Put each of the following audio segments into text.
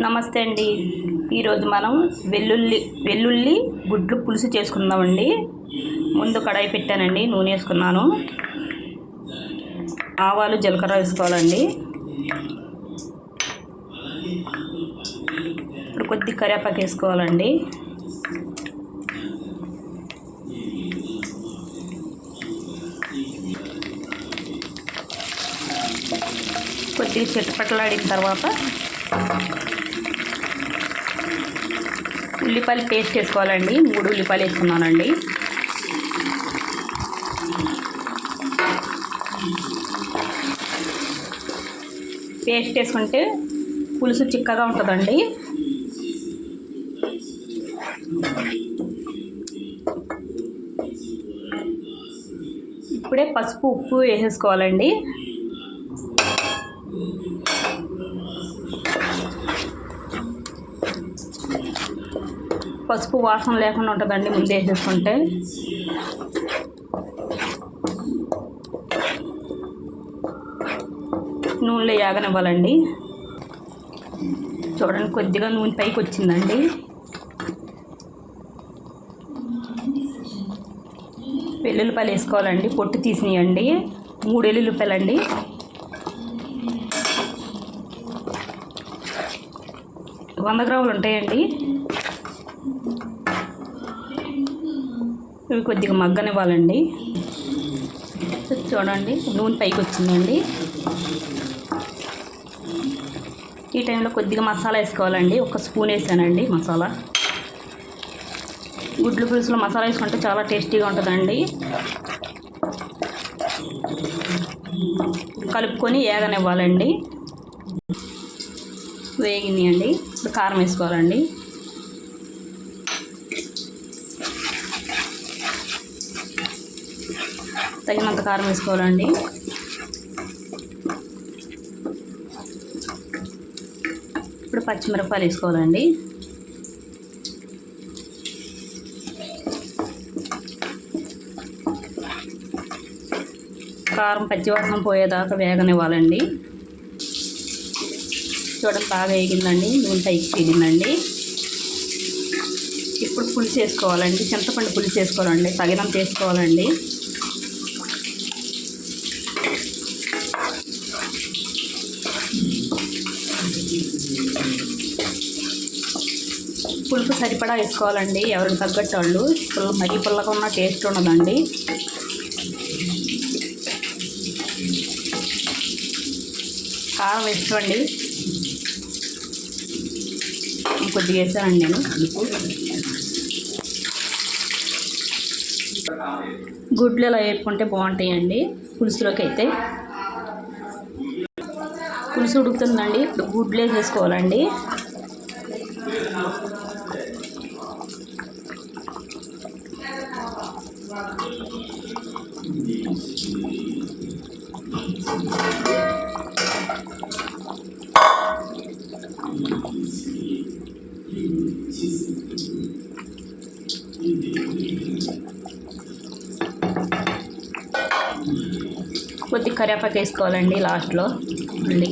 నమస్తే అండి. ఈరోజు మనం వెల్లుల్లి వెల్లుల్లి గుడ్లు పులుసు చేసుకుందామండి. ముందు కడాయి పెట్టానండి నూనె వేసుకున్నాను. ఆవాలు జీలకర్ర వేసుకోవాలండి. ఇప్పుడు కొద్ది కరివేపాకు వేసుకోవాలండి. కొద్దిగా చిట్టపట్టలాడిన తర్వాత ఉల్లిపాయలు పేస్ట్ వేసుకోవాలండి మూడు ఉల్లిపాయలు వేసుకున్నానండి. పేస్ట్ వేసుకుంటే పులుసు చిక్కగా ఉంటుందండి. ఇప్పుడే పసుపు ఉప్పు వేసేసుకోవాలండి. పసుపు వాసన లేకుండా ఉంటుందండి ముందు వేసేసుకుంటే. నూనెలో యాగనివ్వాలండి. చూడండి కొద్దిగా నూనె పైకి వచ్చిందండి. వెల్లుల్లిపాయలు వేసుకోవాలండి పొట్టు తీసినాయండి. మూడు వెల్లుల్లిపాయలండి. వంద గ్రాములు ఉంటాయండి. ఇవి కొద్దిగా మగ్గనివ్వాలండి. చూడండి నూనె పైకి వచ్చిందండి. ఈ టైంలో కొద్దిగా మసాలా వేసుకోవాలండి. ఒక స్పూన్ వేసానండి మసాలా. గుడ్లు పులుసులో మసాలా వేసుకుంటే చాలా టేస్టీగా ఉంటుందండి. కలుపుకొని వేగనివ్వాలండి వేగింది అండి ఇప్పుడు కారం వేసుకోవాలండి. తగినంత కారం వేసుకోవాలండి. ఇప్పుడు పచ్చిమిరపకాయలు వేసుకోవాలండి. కారం పచ్చివాసన పోయేదాకా వేగనివ్వాలండి. చూడండి బాగా వేగిందండి నూనె పైకి తేలిందండి ఇప్పుడు పులుసు వేసుకోవాలండి చింతపండు పులుసు వేసుకోవాలండి తగినంత వేసుకోవాలండి. పులుపు సరిపడా వేసుకోవాలండి ఎవరికి తగ్గట్టు వాళ్ళు. పుల్ల మరీ పుల్లగా ఉన్న టేస్ట్ ఉండదండి. కారం వేసుకోండి. కొద్దిగా వేసానండి నేను. గుడ్లు ఇలా వేపుకుంటే బాగుంటాయండి. పులుసులోకి అయితే. పులుసు ఉడుకుతుందండి. ఇప్పుడు గుడ్లు వేసేసుకోవాలండి కొద్ది కరివేపాకు వేసుకోవాలండి లాస్ట్లో. మళ్ళీ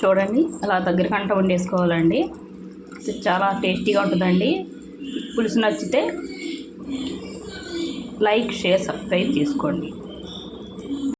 చూడండి అలా దగ్గర కంట వండేసుకోవాలండి. చాలా టేస్టీగా ఉంటుందండి. పులుసు నచ్చితే లైక్ షేర్ సబ్స్క్రైబ్ చేసుకోండి.